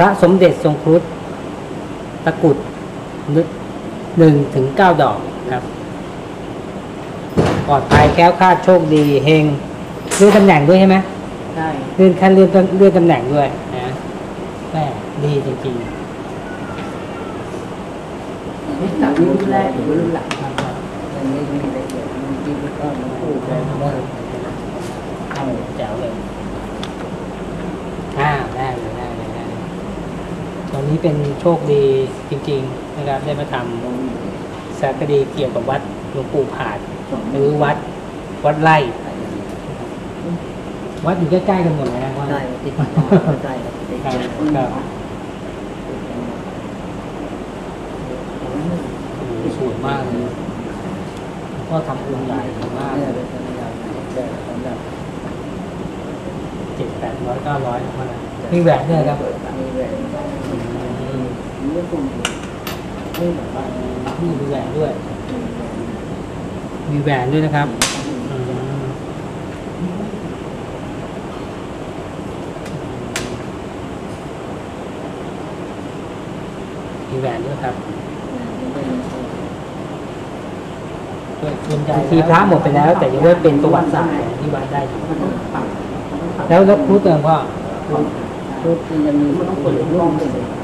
ระสมเด็จทรงครุฑตะกรุดหนึ่งถึงเก้าดอกครับปลอดภัยแคล้วคลาดโชคดีเฮงเลื่อนตำแหน่งด้วยใช่ไหมใช่เลื่อนขั้นเลื่อนตำเลื่อนตำแหน่งด้วยนะแม่ดีจริงนี่ตัดรุ่นแรกหรือรุ่นหลังครับยังไม่มีละเอียดมันกินแล้วก็มันพูดไปมันก็ๆเข้าแจ๋วเลยอ่าได้เลยได้เลยได้เลย ตอนนี้เป็นโชคดีจริง ๆ นะครับ ได้มาทำสารคดีเกี่ยวกับวัดหลวงปู่ผาดหรือวัดวัดไร่ วัดอยู่ใกล้ๆกันหมดเลยนะว่าใช่ติดต่อใช่ครับติดครับต่อครับโอ้โหสวยมากเลยก็ทำองค์ใหญ่มากเนี่ยเป็นสัญญาณแต่สำหรับเจ็ดแปดร้อยเก้าร้อยนะพ่อนะมีแหวนด้วยครับ มีแหวน อืม มีเรื่องกลุ่มนี่แบบว่านี่มีแหวนด้วย มีแหวนด้วยนะครับอืมมีแหวนด้วยครับส่วนใหญ่ทีพระหมดไปแล้ว แต่ยังได้เป็นประวัติศาสตร์ของที่วัดได้อยู่แล้วแล้วพูดเติมพ่อชุดที่จะมีต้องเปิดร่องเลย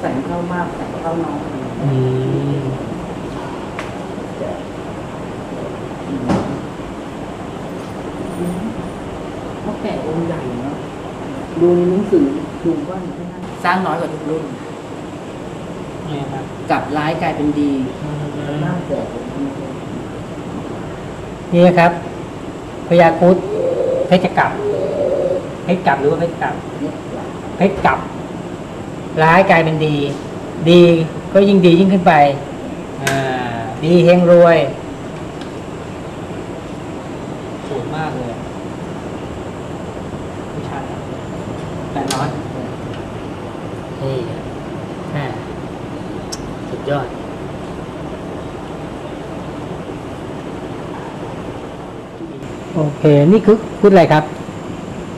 แสงเข้ามากแสงเข้าน้อยอืมเขาแกะองค์ใหญ่เนาะดูในหนังสือดูว่าสร้างน้อยกว่าทุกรุ่นนี่ครับกลับร้ายกลายเป็นดีน่าแก่นี่ครับพญาครุดเพชรกลับเพชรกลับหรือว่าเพชรกลับเพชรกลับ ร้ายกลายเป็นดี ดีก็ยิ่งดียิ่งขึ้นไปอ่าดีเฮงรวยสวยมากเลยผู้ชายแปดร้อยนี่อ่าสุดยอดโอเค นี่คือคุดอะไรครับ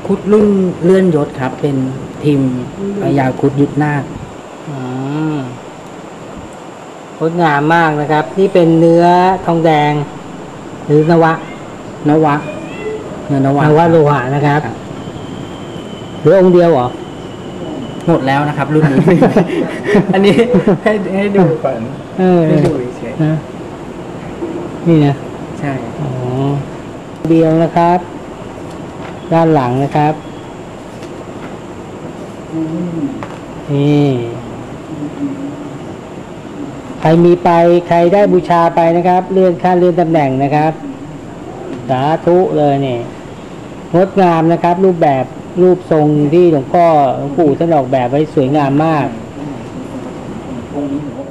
คุดรุ่นเลื่อนยศครับ เป็นทีมพยาคุดยุทธนาคอืมงดงามมากนะครับ นี่เป็นเนื้อทองแดง หรือนวะ นวะเงินนวะนวะโลหะนะครับหรือองค์เดียวเหรอหมดแล้วนะครับ รุ่นนี้ อันนี้ให้ให้ดูก่อนเออให้ดูเฉยนะนี่นะๆใช่อ๋อเดียวนะครับ ด้านหลังนะครับ นี่ใครมีไปใครได้บูชาไปนะครับ เลื่อนขั้นเลื่อนตำแหน่งนะครับ สาธุเลยเนี่ยงดงามนะครับ รูปแบบรูปทรงที่หลวงพ่อหลวงปู่ท่านออกแบบไว้สวยงามมากองนี้ผมว่า